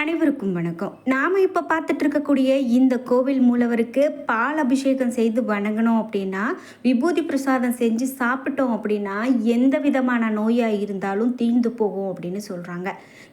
அனைவருக்கும் வணக்கம். நாம் இப்போ பார்த்துட்டு இருக்கக்கூடிய இந்த கோவில் மூலவருக்கு பால் அபிஷேகம் செய்து வணங்கணும் அப்படின்னா விபூதி பிரசாதம் செஞ்சு சாப்பிட்டோம் அப்படின்னா எந்த விதமான நோயாக இருந்தாலும் தீர்ந்து போகும் அப்படின்னு சொல்கிறாங்க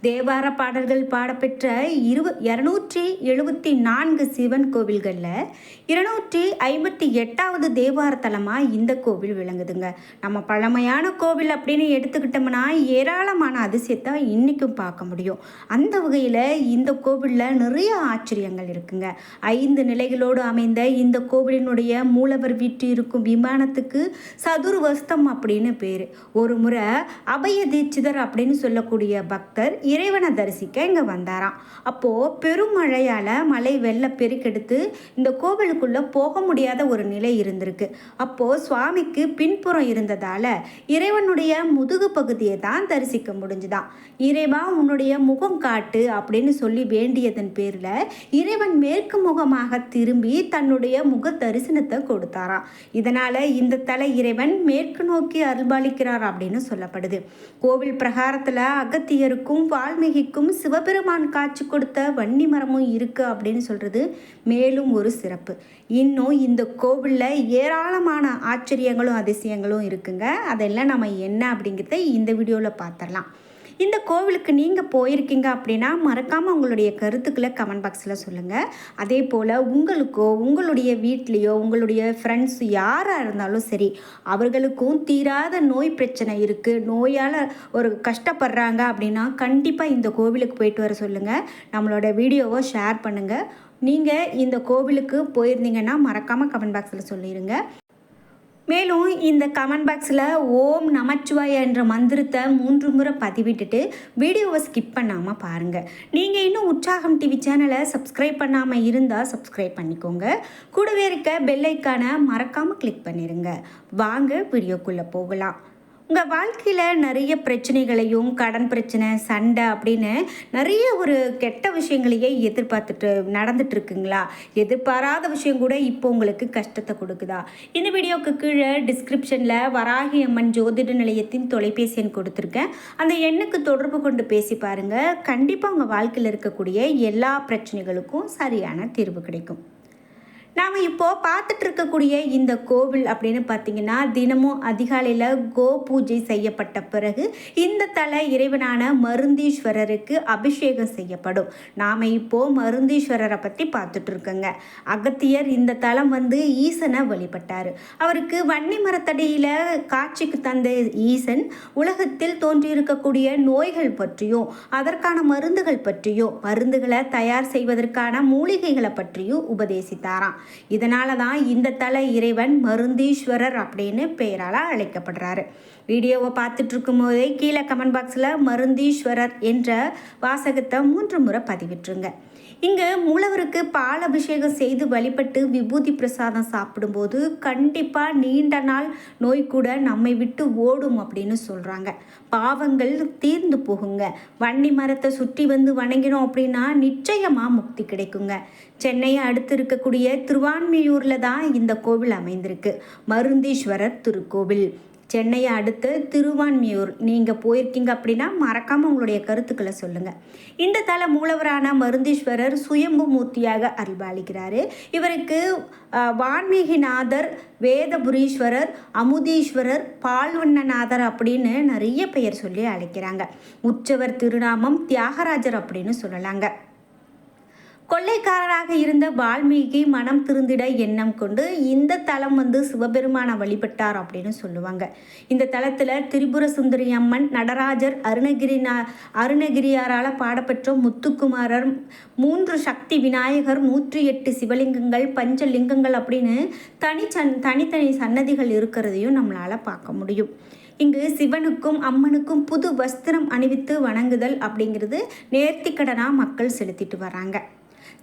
தேவார பாடல்கள் பாடப்பெற்ற இருவ இரநூற்றி எழுபத்தி நான்கு சிவன் கோவில்களில் இருநூற்றி ஐம்பத்தி எட்டாவது தேவார தலமாக இந்த கோவில் விளங்குதுங்க. நம்ம பழமையான கோவில் அப்படின்னு எடுத்துக்கிட்டோம்னா ஏராளமான அதிசயத்தை இன்றைக்கும் பார்க்க முடியும். அந்த வகையில் இந்த கோவிலில் நிறைய ஆச்சரியங்கள் இருக்குங்க. ஐந்து நிலைகளோடு அமைந்த இந்த கோவிலினுடைய மூலவர் வீட்டு இருக்கும் விமானத்துக்கு சதுர்வஸ்தம் அப்படின்னு பேர். ஒரு முறை அபய தீட்சிதர் அப்படின்னு சொல்லக்கூடிய பக்தர் இறைவனை தரிசிக்க இங்கே வந்தாராம். அப்போது பெருமழையால் மழை வெள்ள பெருக்கெடுத்து இந்த கோவிலுக்குள்ளே போக முடியாத ஒரு நிலை இருந்திருக்கு. அப்போது சுவாமிக்கு பின்புறம் இருந்ததால் இறைவனுடைய முதுகு பகுதியை தான் தரிசிக்க முடிஞ்சுதான் இறைவா உன்னுடைய முகம் காட்டு அப்படின்னு சொல்லி வேண்டியதன் பேரில் இறைவன் மேற்கு முகமாக திரும்பி தன்னுடைய முக தரிசனத்தை கொடுத்தாராம். இதனால் இந்த தலை இறைவன் மேற்கு நோக்கி அருள்பாலிக்கிறார் அப்படின்னு சொல்லப்படுது. கோவில் பிரகாரத்தில் அகத்தியருக்கும் வால்மீகிக்கும் சிவபெருமான் காட்சி கொடுத்த வன்னி மரமும் இருக்குது அப்படின்னு சொல்கிறது மேலும் ஒரு சிறப்பு. இன்னும் இந்த கோவிலில் ஏராளமான ஆச்சரியங்களும் அதிசயங்களும் இருக்குங்க. அதெல்லாம் நம்ம என்ன அப்படிங்கிறத இந்த வீடியோவில் பார்த்துடலாம் இந்த கோவிலுக்கு நீங்கள் போயிருக்கீங்க அப்படின்னா மறக்காமல் உங்களுடைய கருத்துக்களை கமெண்ட் பாக்ஸில் சொல்லுங்கள் அதே போல் உங்களுக்கோ உங்களுடைய வீட்லேயோ உங்களுடைய ஃப்ரெண்ட்ஸ் யாராக இருந்தாலும் சரி அவர்களுக்கும் தீராத நோய் பிரச்சனை இருக்குது நோயால் ஒரு கஷ்டப்படுறாங்க அப்படின்னா கண்டிப்பாக இந்த கோவிலுக்கு போயிட்டு வர சொல்லுங்கள் நம்மளோட வீடியோவை ஷேர் பண்ணுங்கள் நீங்கள் இந்த கோவிலுக்கு போயிருந்தீங்கன்னா மறக்காமல் கமெண்ட் பாக்ஸில் சொல்லிடுங்க மேலும் இந்த கமெண்ட் பாக்ஸில் ஓம் நமச்சிவாய என்ற மந்திரத்தை மூன்று முறை பதிவிட்டுட்டு வீடியோவை ஸ்கிப் பண்ணாமல் பாருங்கள் நீங்கள் இன்னும் உற்சாகம் டிவி சேனலை சப்ஸ்கிரைப் பண்ணாமல் இருந்தால் சப்ஸ்கிரைப் பண்ணிக்கோங்க. கூடவே இருக்க பெல்லைக்கான மறக்காமல் கிளிக் பண்ணிடுங்க வாங்க வீடியோக்குள்ளே போகலாம். உங்கள் வாழ்க்கையில் நிறைய பிரச்சனைகளையும் கடன் பிரச்சனை சண்டை அப்படின்னு நிறைய ஒரு கெட்ட விஷயங்களையே எதிர்பார்த்துட்டு நடந்துட்டுருக்குங்களா? எதிர்பாராத விஷயம் கூட இப்போ உங்களுக்கு கஷ்டத்தை கொடுக்குதா? இந்த வீடியோவுக்கு கீழே டிஸ்கிரிப்ஷனில் வராகி அம்மன் ஜோதிட நிலையத்தின் தொலைபேசி எண் கொடுத்துருக்கேன். அந்த எண்ணுக்கு தொடர்பு கொண்டு பேசி பாருங்கள் கண்டிப்பாக உங்கள் வாழ்க்கையில் இருக்கக்கூடிய எல்லா பிரச்சனைகளுக்கும் சரியான தீர்வு கிடைக்கும். நாம் இப்போது பார்த்துட்டு இருக்கக்கூடிய இந்த கோவில் அப்படின்னு பார்த்தீங்கன்னா தினமும் அதிகாலையில் கோ பூஜை செய்யப்பட்ட பிறகு இந்த தலை இறைவனான மருந்தீஸ்வரருக்கு அபிஷேகம் செய்யப்படும். நாம் இப்போது மருந்தீஸ்வரரை பற்றி பார்த்துட்டு இருக்கோங்க அகத்தியர் இந்த தலம் வந்து ஈசனை வழிபட்டார். அவருக்கு வன்னி மரத்தடியில் காட்சிக்கு தந்த ஈசன் உலகத்தில் தோன்றியிருக்கக்கூடிய நோய்கள் பற்றியும் அதற்கான மருந்துகள் பற்றியும் மருந்துகளை தயார் செய்வதற்கான மூலிகைகளை பற்றியும் உபதேசித்தாராம். இதனால தான் இந்த தலை இறைவன் மருந்தீஸ்வரர் அப்படின்னு பெயரால் அழைக்கப்படுறாரு. வீடியோவை பார்த்துட்ருக்கும் போதே கீழே கமெண்ட் பாக்ஸில் மருந்தீஸ்வரர் என்ற வாசகத்தை மூன்று முறை பதிவிட்டுருங்க இங்கே மூலவருக்கு பால் அபிஷேகம் செய்து வழிபட்டு விபூதி பிரசாதம் சாப்பிடும்போது கண்டிப்பாக நீண்ட நாள் நோய் கூட நம்மை விட்டு ஓடும் அப்படின்னு சொல்கிறாங்க பாவங்கள் தீர்ந்து போகுங்க. வன்னி மரத்தை சுற்றி வந்து வணங்கினோம் அப்படின்னா நிச்சயமாக முக்தி கிடைக்குங்க. சென்னையை அடுத்து இருக்கக்கூடிய திருவான்மையூரில் தான் இந்த கோவில் அமைந்திருக்கு. மருந்தீஸ்வரர் திருக்கோவில். சென்னையை அடுத்து திருவான்மியூர். நீங்கள் போயிருக்கீங்க அப்படின்னா மறக்காமல் உங்களுடைய கருத்துக்களை சொல்லுங்கள் இந்த தல மூலவரான மருந்தீஸ்வரர் சுயம்பு மூர்த்தியாக அருள்பாலிக்கிறாரு. இவருக்கு வான்மீகிநாதர் வேதபுரீஸ்வரர் அமுதீஸ்வரர் பால்வண்ணநாதர் அப்படின்னு நிறைய பெயர் சொல்லி அழைக்கிறாங்க. உற்சவர் திருநாமம் தியாகராஜர் அப்படின்னு சொல்லலாங்க. கொள்ளைக்காரராக இருந்த வால்மீகி மனம் திருந்திட எண்ணம் கொண்டு இந்த தலம் வந்து சிவபெருமானை வழிபட்டார் அப்படின்னு சொல்லுவாங்க. இந்த தலத்தில் திரிபுர சுந்தரி அம்மன் நடராஜர் அருணகிரிநா அருணகிரியாரால் பாடப்பெற்ற முத்துக்குமாரர் மூன்று சக்தி விநாயகர் நூற்றி எட்டு சிவலிங்கங்கள் பஞ்சலிங்கங்கள் அப்படின்னு தனி சன் தனித்தனி சன்னதிகள் இருக்கிறதையும் நம்மளால் பார்க்க முடியும். இங்கு சிவனுக்கும் அம்மனுக்கும் புது வஸ்திரம் அணிவித்து வணங்குதல் அப்படிங்கிறது நேர்த்திக்கடனாக மக்கள் செலுத்திட்டு வராங்க.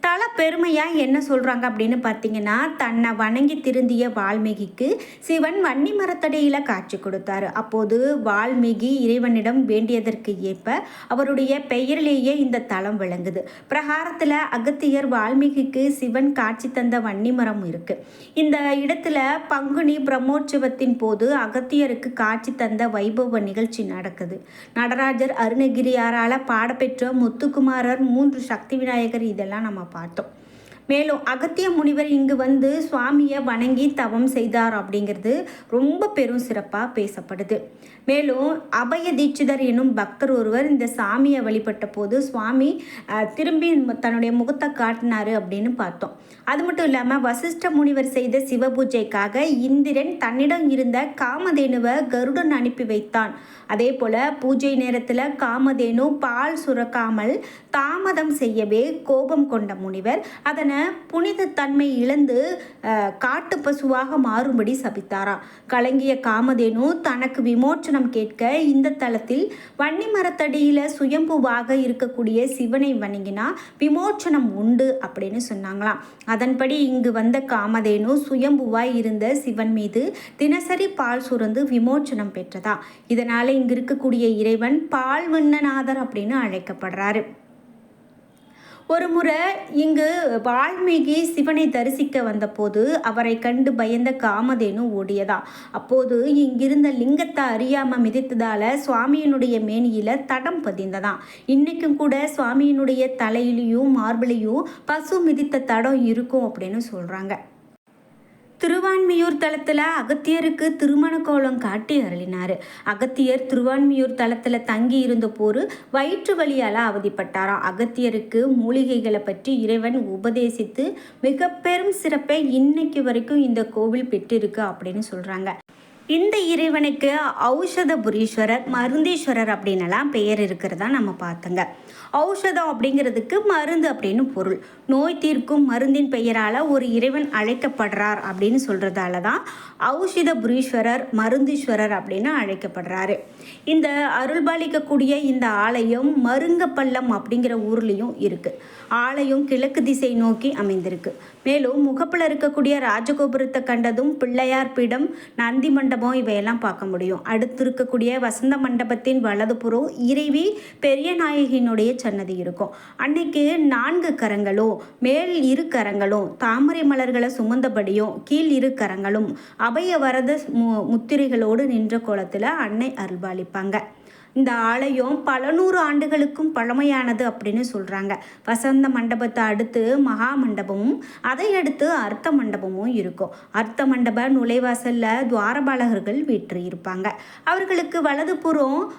தல பெருமையாக என்ன சொல்கிறாங்க அப்படின்னு பார்த்தீங்கன்னா தன்னை வணங்கி திருந்திய வால்மீகிக்கு சிவன் வன்னி மரத்தடியில் காட்சி கொடுத்தாரு. அப்போது வால்மீகி இறைவனிடம் வேண்டியதற்கு ஏற்ப அவருடைய பெயரிலேயே இந்த தலம் விளங்குது. பிரகாரத்தில் அகத்தியர் வால்மீகிக்கு சிவன் காட்சி தந்த வன்னி மரம் இருக்குது இந்த இடத்துல பங்குனி பிரம்மோற்சவத்தின் போது அகத்தியருக்கு காட்சி தந்த வைபவ நிகழ்ச்சி நடக்குது. நடராஜர் அருணகிரியாரால் பாடப்பெற்ற முத்துக்குமாரர் மூன்று சக்தி விநாயகர் இதெல்லாம் நம்ம நம்ம பார்த்தோம். மேலும் அகத்திய முனிவர் இங்கு வந்து சுவாமியை வணங்கி தவம் செய்தார் அப்படிங்கிறது ரொம்ப பெரும் சிறப்பாக பேசப்படுது. மேலும் அபய தீட்சிதர் எனும் பக்தர் ஒருவர் இந்த சாமியை வழிபட்ட போது சுவாமி திரும்பி தன்னுடைய முகத்தை காட்டினார் அப்படின்னு பார்த்தோம். அது மட்டும் இல்லாமல் வசிஷ்ட முனிவர் செய்த சிவபூஜைக்காக இந்திரன் தன்னிடம் இருந்த காமதேனுவை கருடன் அனுப்பி வைத்தான். அதே போல் பூஜை நேரத்தில் காமதேனு பால் சுரக்காமல் தாமதம் செய்யவே கோபம் கொண்ட முனிவர் அதனை புனித தன்மை இழந்து காட்டு பசுவாக மாறும்படி சபித்தாராம். கலங்கிய காமதேனு தனக்கு விமோச்சனம் கேட்க இந்த தளத்தில் வன்னி மரத்தடியில் சுயம்புவாக இருக்கக்கூடிய சிவனை வணங்கினா விமோச்சனம் உண்டு அப்படின்னு சொன்னாங்களாம். அதன்படி இங்கு வந்த காமதேனு சுயம்புவாய் இருந்த சிவன் மீது தினசரி பால் சுரந்து விமோச்சனம் பெற்றதா இதனால இங்கு இருக்கக்கூடிய இறைவன் பால் வண்ணநாதர் அப்படின்னு அழைக்கப்படுறாரு. ஒரு முறை இங்கு வால்மீகி சிவனை தரிசிக்க வந்தபோது அவரை கண்டு பயந்த காமதேனு ஓடியதா அப்போது இங்கிருந்த லிங்கத்தை அறியாம மிதித்ததால சுவாமியினுடைய மேனியில தடம் பதிந்ததாம். இன்னைக்கும் கூட சுவாமியினுடைய தலையிலையும் மார்பிளையும் பசு மிதித்த தடம் இருக்கும் அப்படின்னு சொல்றாங்க. திருவான்மியூர் தலத்தில் அகத்தியருக்கு திருமண கோலம் காட்டி அருளினார். அகத்தியர் திருவான்மியூர் தலத்தில் தங்கி இருந்த போர் வயிற்று வழியால் அவதிப்பட்டாராம். அகத்தியருக்கு மூலிகைகளை பற்றி இறைவன் உபதேசித்து மிக பெரும் சிறப்பை இன்னைக்கு வரைக்கும் இந்த கோவில் பெற்றிருக்கு அப்படின்னு சொல்கிறாங்க இந்த இறைவனுக்கு ஔஷதபுரீஸ்வரர் மருந்தீஸ்வரர் அப்படின்னலாம் பெயர் இருக்கிறதா நம்ம பார்த்தோங்க. ஔஷதம் அப்படிங்கிறதுக்கு மருந்து அப்படின்னு பொருள். நோய் தீர்க்கும் மருந்தின் பெயரால் ஒரு இறைவன் அழைக்கப்படுறார் அப்படின்னு சொல்கிறதால தான் ஔஷதபுரீஸ்வரர் மருந்தீஸ்வரர் அப்படின்னு அழைக்கப்படுறாரு. இந்த அருள்பாலிக்கக்கூடிய இந்த ஆலயம் மருங்கப்பள்ளம் அப்படிங்கிற ஊர்லேயும் இருக்குது ஆலயம் கிழக்கு திசை நோக்கி அமைந்திருக்கு. மேலும் முகப்பில் இருக்கக்கூடிய ராஜகோபுரத்தை கண்டதும் பிள்ளையார் பீடம் நந்தி மண்டபம் இவையெல்லாம் பார்க்க முடியும். அடுத்து இருக்கக்கூடிய வசந்த மண்டபத்தின் வலதுபுறம் இறைவி பெரிய நாயகியினுடைய சன்னதி இருக்கும். அன்னைக்கு நான்கு கரங்களும் மேல் இரு கரங்களும் தாமரை மலர்களை சுமந்தபடியும் கீழ் இரு கரங்களும் அபய வரத மு முத்திரைகளோடு நின்ற கோலத்தில் அன்னை அருள்பாலிப்பாங்க. இந்த ஆலயம் பல நூறு ஆண்டுகளுக்கும் பழமையானது அப்படின்னு சொல்கிறாங்க வசந்த மண்டபத்தை அடுத்து மகா மண்டபமும் அதை அடுத்து அர்த்த மண்டபமும் இருக்கும். அர்த்த மண்டப நுழைவாசலில் துவாரபாலகர்கள் வீற்று இருப்பாங்க அவர்களுக்கு வலதுபுறம்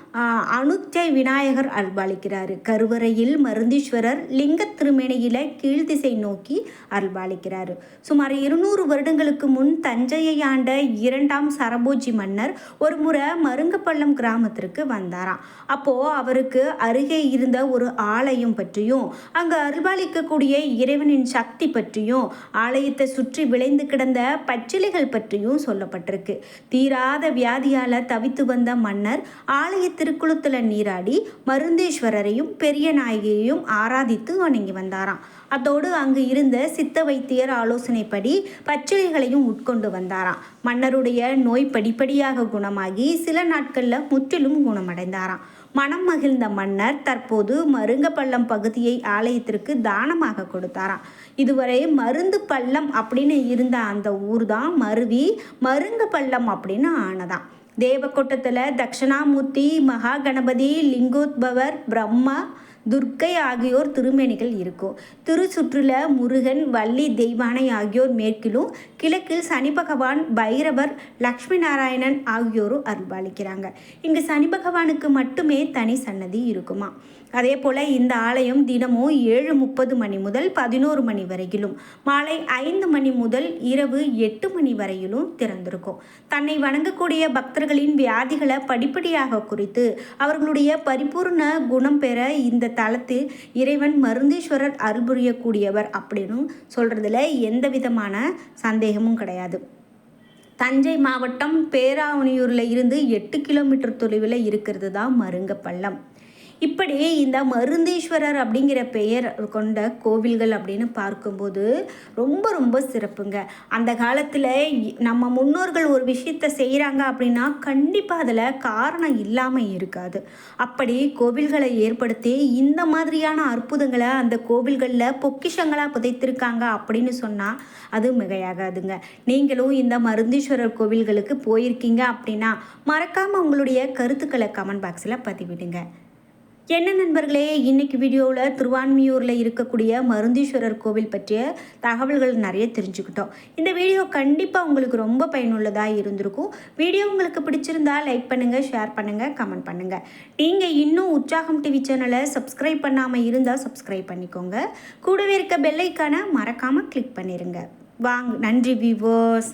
அனுச்சை விநாயகர் அருள்பாலிக்கிறாரு கருவறையில் மருந்தீஸ்வரர் லிங்க கீழ் கீழ்திசை நோக்கி அல்பாளிக்கிறார் சுமார் இருநூறு வருடங்களுக்கு முன் தஞ்சையை ஆண்ட இரண்டாம் சரபோஜி மன்னர் ஒரு முறை மருங்கப்பள்ளம் கிராமத்திற்கு வந்தார் வந்தாராம் அப்போ அவருக்கு அருகே இருந்த ஒரு ஆலயம் பற்றியும் அங்கு அருள்பாலிக்கக்கூடிய இறைவனின் சக்தி பற்றியும் ஆலயத்தை சுற்றி விளைந்து கிடந்த பச்சிலைகள் பற்றியும் சொல்லப்பட்டிருக்கு. தீராத வியாதியால தவித்து வந்த மன்னர் ஆலய திருக்குளத்துல நீராடி மருந்தேஸ்வரரையும் பெரிய நாயகியையும் ஆராதித்து வணங்கி வந்தாராம். அதோடு அங்கு இருந்த சித்த வைத்தியர் ஆலோசனைப்படி பச்சிலைகளையும் உட்கொண்டு வந்தாராம். மன்னருடைய நோய் படிப்படியாக குணமாகி சில நாட்களில் முற்றிலும் குணமடைந்தாராம். மனம் மகிழ்ந்த மன்னர் தற்போது மருங்கப்பள்ளம் பகுதியை ஆலயத்திற்கு தானமாக கொடுத்தாராம். இதுவரை மருந்து பள்ளம் அப்படின்னு இருந்த அந்த ஊர் தான் மருவி மருங்கப்பள்ளம் அப்படின்னு ஆனதாம். தேவக்கோட்டத்தில் தட்சிணாமூர்த்தி மகா கணபதி லிங்கோத்பவர் பிரம்மா துர்க்கை ஆகியோர் திருமேனிகள் இருக்கும். திருச்சுற்றில் முருகன் வள்ளி தெய்வானை ஆகியோர் மேற்கிலும் கிழக்கில் சனி பகவான் பைரவர் லக்ஷ்மி நாராயணன் ஆகியோரும் அருள்பாலிக்கிறாங்க. இங்கு சனி பகவானுக்கு மட்டுமே தனி சன்னதி இருக்குமா அதே போல் இந்த ஆலயம் தினமும் ஏழு முப்பது மணி முதல் பதினோரு மணி வரையிலும் மாலை ஐந்து மணி முதல் இரவு எட்டு மணி வரையிலும் திறந்திருக்கும். தன்னை வணங்கக்கூடிய பக்தர்களின் வியாதிகளை படிப்படியாக குறித்து அவர்களுடைய பரிபூர்ண குணம் பெற இந்த தளத்தில் இறைவன் மருந்தீஸ்வரர் அருள்புரியக்கூடியவர் அப்படின்னு சொல்கிறதுல எந்த விதமான சந்தேகமும் கிடையாது. தஞ்சை மாவட்டம் பேராவணியூரில் இருந்து எட்டு கிலோமீட்டர் தொலைவில் இருக்கிறது தான் மருங்கப்பள்ளம். இப்படி இந்த மருந்தீஸ்வரர் அப்படிங்கிற பெயர் கொண்ட கோவில்கள் அப்படின்னு பார்க்கும்போது ரொம்ப ரொம்ப சிறப்புங்க. அந்த காலத்தில் நம்ம முன்னோர்கள் ஒரு விஷயத்தை செய்கிறாங்க அப்படின்னா கண்டிப்பாக அதில் காரணம் இல்லாமல் இருக்காது. அப்படி கோவில்களை ஏற்படுத்தி இந்த மாதிரியான அற்புதங்களை அந்த கோவில்களில் பொக்கிஷங்களாக புதைத்திருக்காங்க அப்படின்னு சொன்னால் அது மிகையாகாதுங்க. நீங்களும் இந்த மருந்தீஸ்வரர் கோவில்களுக்கு போயிருக்கீங்க அப்படின்னா மறக்காமல் உங்களுடைய கருத்துக்களை கமெண்ட் பாக்ஸில் பதிவிடுங்க. என்ன நண்பர்களே இன்னைக்கு வீடியோவில் திருவான்மியூரில் இருக்கக்கூடிய மருந்தீஸ்வரர் கோவில் பற்றிய தகவல்கள் நிறைய தெரிஞ்சுக்கிட்டோம். இந்த வீடியோ கண்டிப்பாக உங்களுக்கு ரொம்ப பயனுள்ளதாக இருந்திருக்கும். வீடியோ உங்களுக்கு பிடிச்சிருந்தா லைக் பண்ணுங்கள் ஷேர் பண்ணுங்கள் கமெண்ட் பண்ணுங்கள் நீங்கள் இன்னும் உற்சாகம் டிவி சேனலை சப்ஸ்கிரைப் பண்ணாமல் இருந்தால் சப்ஸ்கிரைப் பண்ணிக்கோங்க. கூடவே இருக்க பெல்லைக்கான மறக்காமல் கிளிக் பண்ணிடுங்க வாங்க நன்றி வியூவர்ஸ்